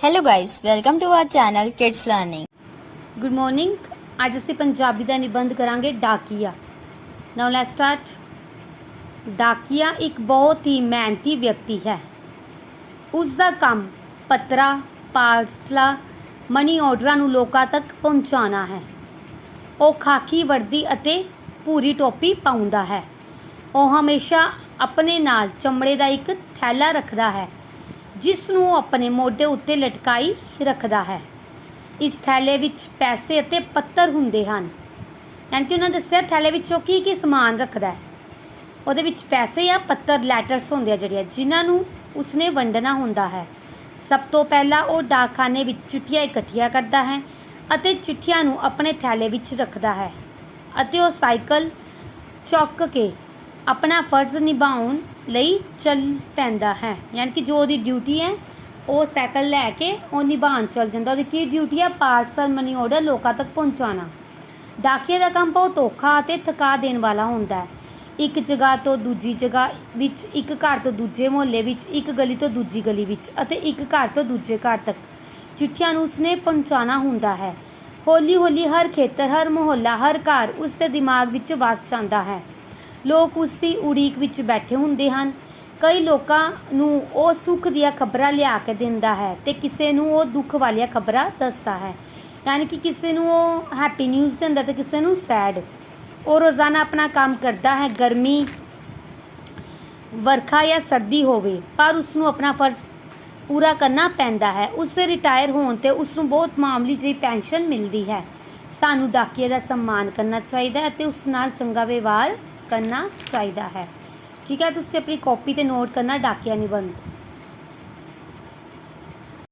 Hello guys, welcome to our channel kids learning good morning ਅੱਜ ਅਸੀਂ ਪੰਜਾਬੀ ਦਾ ਨਿਬੰਧ ਕਰਾਂਗੇ ਡਾਕੀਆ। ਨਾਓ ਲੈਟਸ ਸਟਾਰਟ ਡਾਕੀਆ ਇੱਕ ਬਹੁਤ ਹੀ ਮਿਹਨਤੀ ਵਿਅਕਤੀ ਹੈ। ਉਸ ਦਾ ਕੰਮ ਪੱਤਰਾ ਪਾਰਸਲਾ ਮਨੀ ਆਰਡਰਾਂ ਨੂੰ ਲੋਕਾਂ ਤੱਕ ਪਹੁੰਚਾਉਣਾ ਹੈ। ਉਹ ਖਾਕੀ ਵਰਦੀ ਅਤੇ ਪੂਰੀ ਟੋਪੀ ਪਾਉਂਦਾ ਹੈ। ਉਹ ਹਮੇਸ਼ਾ ਆਪਣੇ ਨਾਲ ਚਮੜੇ ਦਾ ਇੱਕ ਥੈਲਾ ਰੱਖਦਾ ਹੈ। ਜਿਸ ਨੂੰ ਉਹ ਆਪਣੇ ਮੋਢੇ ਉੱਤੇ ਲਟਕਾਈ ਰੱਖਦਾ ਹੈ। ਇਸ ਥੈਲੇ ਵਿੱਚ ਪੈਸੇ ਅਤੇ ਪੱਤਰ ਹੁੰਦੇ ਹਨ। ਯਾਨੀ ਕਿ ਉਹਨਾਂ ਦੱਸਿਆ ਥੈਲੇ ਵਿੱਚੋਂ ਕੀ ਕੀ ਸਮਾਨ ਰੱਖਦਾ ਹੈ। ਉਹਦੇ ਵਿੱਚ ਪੈਸੇ ਜਾਂ ਪੱਤਰ ਲੈਟਰਸ ਹੁੰਦੇ ਆ ਜਿਹੜੀਆਂ, ਜਿਨ੍ਹਾਂ ਨੂੰ ਉਸਨੇ ਵੰਡਣਾ ਹੁੰਦਾ ਹੈ। ਸਭ ਤੋਂ ਪਹਿਲਾਂ ਉਹ ਡਾਕਖਾਨੇ ਵਿੱਚ ਚਿੱਠੀਆਂ ਇਕੱਠੀਆਂ ਕਰਦਾ ਹੈ ਅਤੇ ਚਿੱਠੀਆਂ ਨੂੰ ਆਪਣੇ ਥੈਲੇ ਵਿੱਚ ਰੱਖਦਾ ਹੈ ਅਤੇ ਉਹ ਸਾਈਕਲ ਚੁੱਕ ਕੇ ਆਪਣਾ ਫਰਜ਼ ਨਿਭਾਉਣ ਲਈ ਚੱਲ ਪੈਂਦਾ ਹੈ। ਯਾਨੀ ਕਿ ਜੋ ਉਹਦੀ ਡਿਊਟੀ ਹੈ, ਉਹ ਸਾਈਕਲ ਲੈ ਕੇ ਉਹ ਨਿਭਾਉਣ ਚੱਲ ਜਾਂਦਾ। ਉਹਦੀ ਕੀ ਡਿਊਟੀ ਹੈ ਪਾਰਸਲ ਮਨੀ ਆਰਡਰ ਲੋਕਾਂ ਤੱਕ ਪਹੁੰਚਾਉਣਾ। ਡਾਕੀਏ ਦਾ ਕੰਮ ਬਹੁਤ ਔਖਾ ਅਤੇ ਥਕਾ ਦੇਣ ਵਾਲਾ ਹੁੰਦਾ ਹੈ। ਇੱਕ ਜਗ੍ਹਾ ਤੋਂ ਦੂਜੀ ਜਗ੍ਹਾ ਵਿੱਚ, ਇੱਕ ਘਰ ਤੋਂ ਦੂਜੇ ਮੁਹੱਲੇ ਵਿੱਚ, ਇੱਕ ਗਲੀ ਤੋਂ ਦੂਜੀ ਗਲੀ ਵਿੱਚ ਅਤੇ ਇੱਕ ਘਰ ਤੋਂ ਦੂਜੇ ਘਰ ਤੱਕ ਚਿੱਠੀਆਂ ਨੂੰ ਉਸਨੇ ਪਹੁੰਚਾਉਣਾ ਹੁੰਦਾ ਹੈ। ਹੌਲੀ ਹੌਲੀ ਹਰ ਖੇਤਰ, ਹਰ ਮੁਹੱਲਾ, ਹਰ ਘਰ ਉਸ ਦੇ ਦਿਮਾਗ ਵਿੱਚ ਵਸ ਜਾਂਦਾ ਹੈ। ਲੋਕ ਉਸ ਦੀ ਉਡੀਕ ਵਿੱਚ ਬੈਠੇ ਹੁੰਦੇ ਹਨ। ਕਈ ਲੋਕਾਂ ਨੂੰ ਉਹ ਸੁੱਖ ਦੀਆਂ ਖਬਰਾਂ ਲਿਆ ਕੇ ਦਿੰਦਾ ਹੈ ਤੇ ਕਿਸੇ ਨੂੰ ਉਹ ਦੁੱਖ ਵਾਲੀਆਂ ਖਬਰਾਂ ਦੱਸਦਾ ਹੈ। ਯਾਨੀ ਕਿ ਕਿਸੇ ਨੂੰ ਉਹ ਹੈਪੀ ਨਿਊਜ਼ ਦਿੰਦਾ ਤੇ ਕਿਸੇ ਨੂੰ ਸੈਡ ਉਹ ਰੋਜ਼ਾਨਾ ਆਪਣਾ ਕੰਮ ਕਰਦਾ ਹੈ, ਗਰਮੀ, ਵਰਖਾ ਜਾਂ ਸਰਦੀ ਹੋਵੇ, ਪਰ ਉਸ ਨੂੰ ਆਪਣਾ ਫਰਜ਼ ਪੂਰਾ ਕਰਨਾ ਪੈਂਦਾ ਹੈ। ਉਸ ਦੇ ਰਿਟਾਇਰ ਹੋਣ ਤੇ ਉਸ ਨੂੰ ਬਹੁਤ ਮਾਮਲੀ ਜਿਹੀ ਪੈਨਸ਼ਨ ਮਿਲਦੀ ਹੈ। ਸਾਨੂੰ ਡਾਕੀਏ ਦਾ ਸਨਮਾਨ ਕਰਨਾ ਚਾਹੀਦਾ ਹੈ ਤੇ ਉਸ ਨਾਲ ਚੰਗਾ ਵਿਵਹਾਰ ਕਰਨਾ ਚਾਹੀਦਾ ਹੈ। ਠੀਕ ਹੈ ਤੁਸੀਂ ਆਪਣੀ ਕਾਪੀ ਤੇ ਨੋਟ ਕਰਨਾ ਡਾਕੀਆ ਨਿਬੰਧ